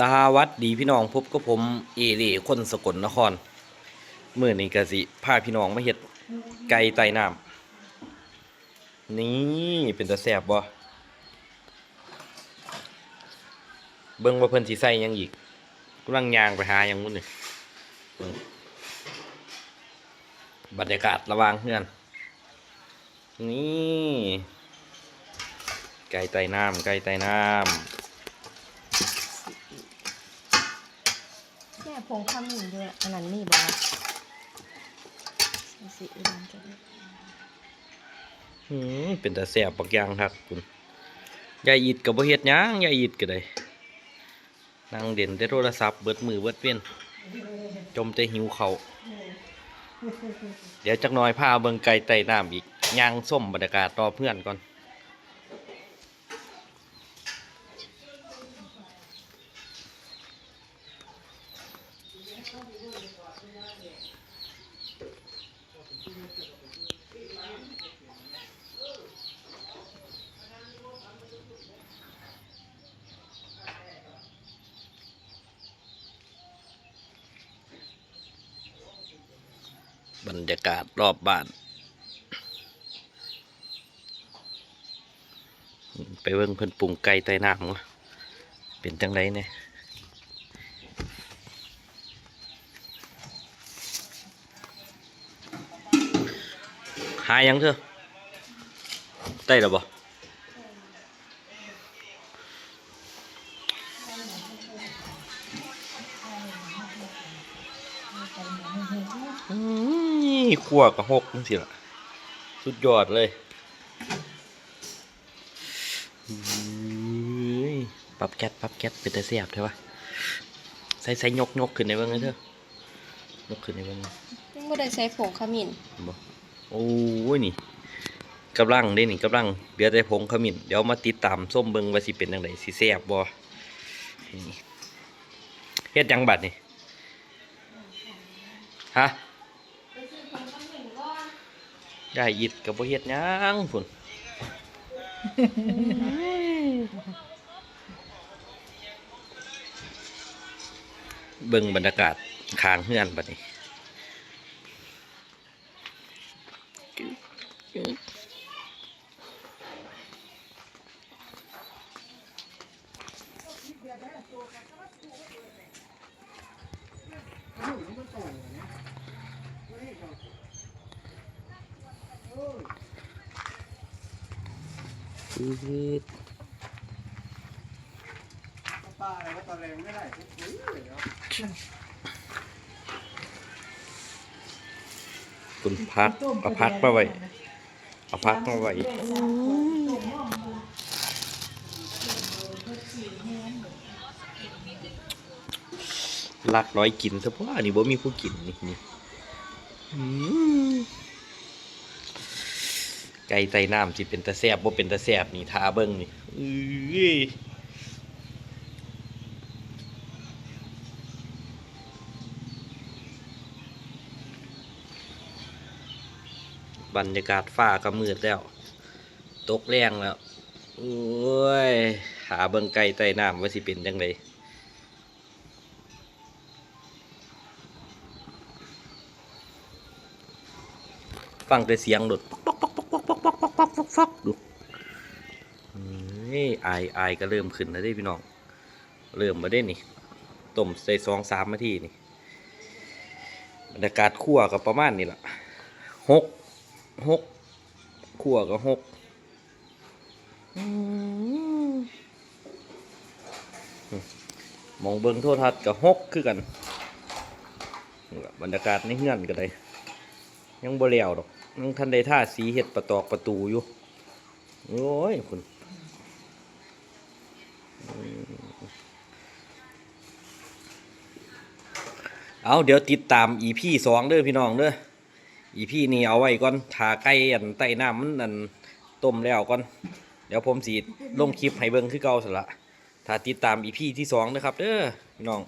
สวัสดีพี่น้องพบกับผมเอเล่คนสกลนครเมื่อนี้กสิพาพี่น้องมาเฮ็ดไก่ไต่น้ำนี่เป็นตาแซ่บบ่เบิ่งว่าเพิ่นสิใส่ยังอีกกำลังยางไปหายังมุ่นนี่เบิ่งบรรยากาศระวางเฮือน นี่ ไก่ไต่น้ำไก่ไต่น้ำ แม่ พงข้ามหนึ่งด้วย อันนั้นมีบอกสิอุดจะได้อืมเป็นตาแซ่บบักยางครับคุณยายอิดกับบ่เฮ็ดหยังยายอิดก็ได้นั่งเด่นแต่โทรศัพท์เบิดมือเบิดเวียนจมแต่หิวเขาเดี๋ยวจักหน่อยพาเบิ่งไก่ไต่น้ำอีกย่างส้มบรรยากาศรอเพื่อนก่อน บรรยากาศรอบบ้าน ไปเบิ่งเพิ่นปรุงไก่ไต่น้ำเป็นจังไดเนี่ย หาหยังเถอะได้แล้วบ่อืมขัวกับหกจังสิล่ะ สุดยอดเลยเฮ้ยปรับแก๊สปรับแก๊สเป็นแต่เสียบใช่ปะใส่ใส่ยกยกขึ้นในเบื้องนั้นเถอะยกขึ้นในเบื้องนั้นไม่ได้ใช้ผงขมิ้นบ่โอ้ยนี่กำลังได้นี่กำลังเดือดได้ผงขมิ้นเดี๋ยวมาติดตามส้มเบิงว่าสิเป็นยังไงสิแซ่บบ่เฮ็ดยังบัดนี่ฮะได้ยิดกับบ่เฮ็ดยังพุ่นเบิ่งบรรยากาศคางเฮือนบัดนี้ นี้ชีวิตปาอะไรก็ตาแรงไม่ได้คุณพักก็พักไปไว้ เอาพักมาไว้ลักร้อยกินเฉพาะอันนี้บ่มีผู้กินนี่นี่ไก่ไต่น้ำสิเป็นตะแซบบ่เป็นตะแซบนี่ทาเบิ้งนี่อื้ย บรรยากาศฟ้าก็มืดแล้ว ตกแรงแล้วโอ้ย หาเบิ่งไก่ไต่น้ำว่าสิเป็นจังไดฟังแต่เสียงหลุดป๊อกปอกปอกปอกปอกปอกปอกปอกป๊อกปอกดูเฮ้ยไอายอก็เริ่มขึ้นแล้วเด้พี่น้อง เริ่มมาได้นี่ต้มใส่สองสามนาทีนี่บรรยากาศคั่วก็ประมาณนี้ล่ะหก หกคั่วก็หกมองเบิ่งโทรทัศน์ก็หกคือกัน บรรยากาศในเฮือนก็ได้ยังบ่แล้วดอกยังทันได้ท่าสีเห็ดประตอกประตูอยู่ โอ้ยคุณเอาเดี๋ยวติดตามอีพีสองเด้อพี่น้องเด้อ อีพี่นี่เอาไว้ก่อนทาไก่อันใต้น้ำมันอันต้มแล้วก่อน เดี๋ยวผมสีลงคลิปให้เบิ้งคือเก่าสละถ้าติดตามอีพี่ที่สองนะครับเด้อพี่น้อง